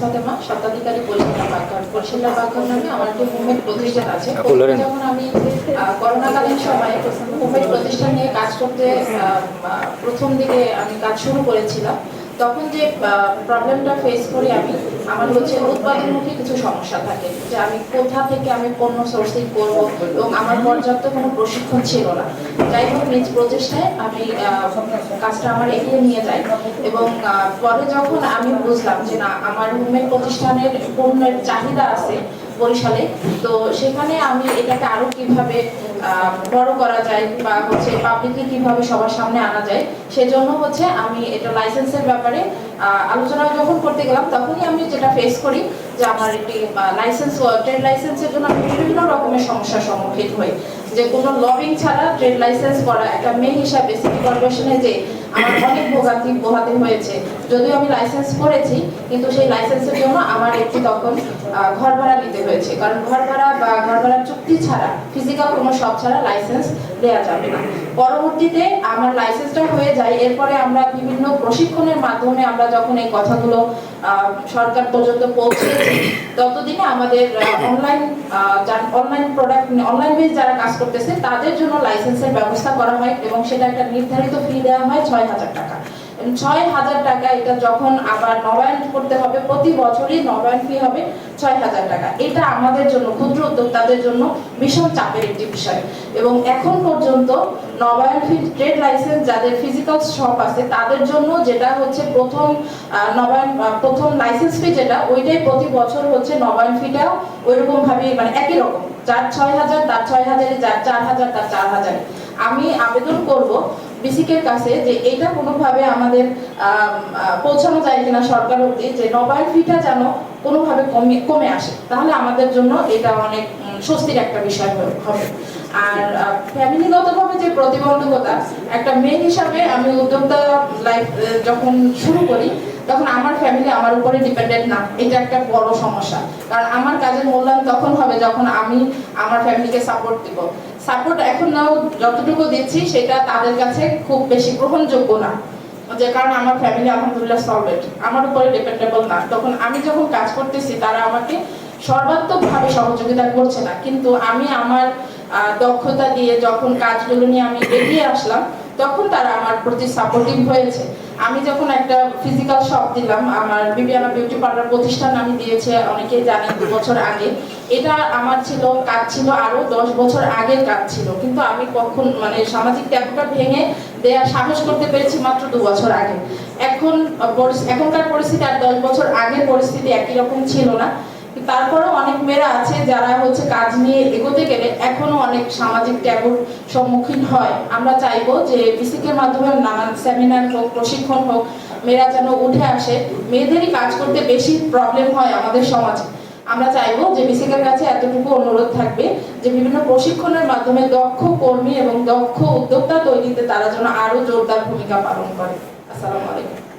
ফাতেমা স্বত্বাধিকারী পরিচালনা বাগঘর পরিচালনা বাগঘর নামে আমার একটি হোমমেড প্রতিষ্ঠান আছে। যখন আমি করোনাকালীন সময়ে হোমমেড প্রতিষ্ঠান নিয়ে কাজ করতে প্রথম দিকে আমি কাজ শুরু করেছিলাম। তখন যে প্রবলেমটা ফেস করি আমি, আমার হচ্ছে উৎপাদনমুখী কিছু সমস্যা থাকে, যে আমি কোথা থেকে আমি পণ্য সোর্সিং করব এবং আমার পর্যাপ্ত কোনো প্রশিক্ষণ ছিল না। যাই হোক, নিজ প্রচেষ্টায় আমি কাজটা আমার এগিয়ে নিয়ে যাই এবং পরে যখন আমি বুঝলাম যে না, আমার হোমের প্রতিষ্ঠানের পণ্যের চাহিদা আছে বরিশালে। তো সেখানে আমি এটাকে আরও কীভাবে বড় করা যায় বা হচ্ছে পাবলিকলি কীভাবে সবার সামনে আনা যায়, সেজন্য হচ্ছে আমি এটা লাইসেন্সের ব্যাপারে আলোচনা যখন করতে গেলাম, তখনই আমি যেটা ফেস করি যে আমার একটি লাইসেন্স ট্রেড লাইসেন্সের জন্য আমি বিভিন্ন রকমের সমস্যার সম্মুখীন হই। যে কোনো লবিং ছাড়া ট্রেড লাইসেন্স করা একটা মেয়ে হিসাবে সিটি কর্পোরেশনে যে আমার অনেক ভোগান্তি পোহাতে হয়েছে। যদিও আমি লাইসেন্স করেছি, কিন্তু সেই লাইসেন্সের জন্য আমার একটি তখন ঘর ভাড়া নিতে হয়েছে। কারণ ঘর ভাড়া বা ঘর ভাড়ার চুক্তি ছাড়া ফিজিক্যাল কোনো সব ছাড়া লাইসেন্স দেওয়া যাবে না। পরবর্তীতে আমার লাইসেন্সটা হয়ে যায়। এরপরে আমরা বিভিন্ন প্রশিক্ষণের মাধ্যমে আমরা যখন এই কথাগুলো সরকার পর্যন্ত পৌঁছেছি, ততদিনে আমাদের online online product online base যারা কাজ করতেছে, তাদের জন্য লাইসেন্সের ব্যবস্থা করা হয় এবং সেটা একটা নির্ধারিত ফি দেওয়া হয় ছয় হাজার টাকা। ছয় হাজার টাকা এটা যখন আবার নবায়ন করতে হবে, প্রতি বছরই নবায়ন ফি হবে ছয় হাজার টাকা। এটা আমাদের জন্য, ক্ষুদ্র উদ্যোক্তাদের জন্য ভীষণ চাপের একটি বিষয়। এবং এখন পর্যন্ত নবায়ন ফি ট্রেড লাইসেন্স যাদের ফিজিক্যাল শপ আছে, তাদের জন্য যেটা হচ্ছে প্রথম নবায়ন প্রথম লাইসেন্স ফি যেটা, ওইটাই প্রতি বছর হচ্ছে নবায়ন ফিটাও ওইরকম ভাবে মানে একই রকম। যার ছয় হাজার, তার ছয় হাজারে, যার চার হাজার, তার চার হাজারে। আমি আবেদন করব বিসিকের কাছে যে এটা কোনোভাবে আমাদের পৌঁছানো যায় কিনা সরকার অব্দি যে নবায়ন ফিটা যেন কোনোভাবে কমে কমে আসে। তাহলে আমাদের জন্য এটা অনেক স্বস্তির একটা বিষয় হবে। আর ফ্যামিলিগতভাবে যে প্রতিবন্ধকতা, একটা মেয়ে হিসাবে আমি উদ্যোক্তা লাইফ যখন শুরু করি তখন আমার ফ্যামিলি আমার উপরে ডিপেন্ডেন্ট না। এটা একটা বড় সমস্যা। কারণ আমার কাজের মূল্যায়ন তখন হবে যখন আমি আমার ফ্যামিলিকে সাপোর্ট দিব। সাপোর্ট এখন নাও যতটুকু দিচ্ছি, সেটা তাদের কাছে খুব বেশি গ্রহণযোগ্য না। যে কারণ আমার ফ্যামিলি আলহামদুলিল্লাহ সলভেন্ট আমার উপরে ডিপেন্ডেবল না। তখন আমি যখন কাজ করতেছি, তারা আমাকে সর্বাত্মকভাবে সহযোগিতা করছে না। কিন্তু আমি আমার দক্ষতা দিয়ে যখন কাজগুলো নিয়ে আমি এগিয়ে আসলাম তখন তারা আমার প্রতি সাপোর্টিভ হয়েছে। আমি যখন একটা ফিজিক্যাল শপ দিলাম, আমার বিবিয়ানা বিউটি পার্লার প্রতিষ্ঠান আমি দিয়েছে, অনেকেই জানেন দু বছর আগে। এটা আমার ছিল, কাজ ছিল, আরও দশ বছর আগের কাজ ছিল। কিন্তু আমি কখন মানে সামাজিক ত্যাগটা ভেঙে দেওয়ার সাহস করতে পেরেছি মাত্র দু বছর আগে। এখন এখনকার পরিস্থিতি আর দশ বছর আগের পরিস্থিতি একই রকম ছিল না। তারপরেও অনেক মেয়েরা আছে যারা হচ্ছে কাজ নিয়ে এগোতে গেলে এখনও অনেক সামাজিক ট্যাবুর সম্মুখীন হয়। আমরা চাইব যে বিসিকের মাধ্যমে নানান সেমিনার হোক, প্রশিক্ষণ হোক, মেয়েরা যেন উঠে আসে। মেয়েদেরই কাজ করতে বেশি প্রবলেম হয় আমাদের সমাজে। আমরা চাইব যে বিসিকের কাছে এতটুকু অনুরোধ থাকবে যে বিভিন্ন প্রশিক্ষণের মাধ্যমে দক্ষ কর্মী এবং দক্ষ উদ্যোক্তা তৈরিতে তারা যেন আরও জোরদার ভূমিকা পালন করে। আসসালামু আলাইকুম।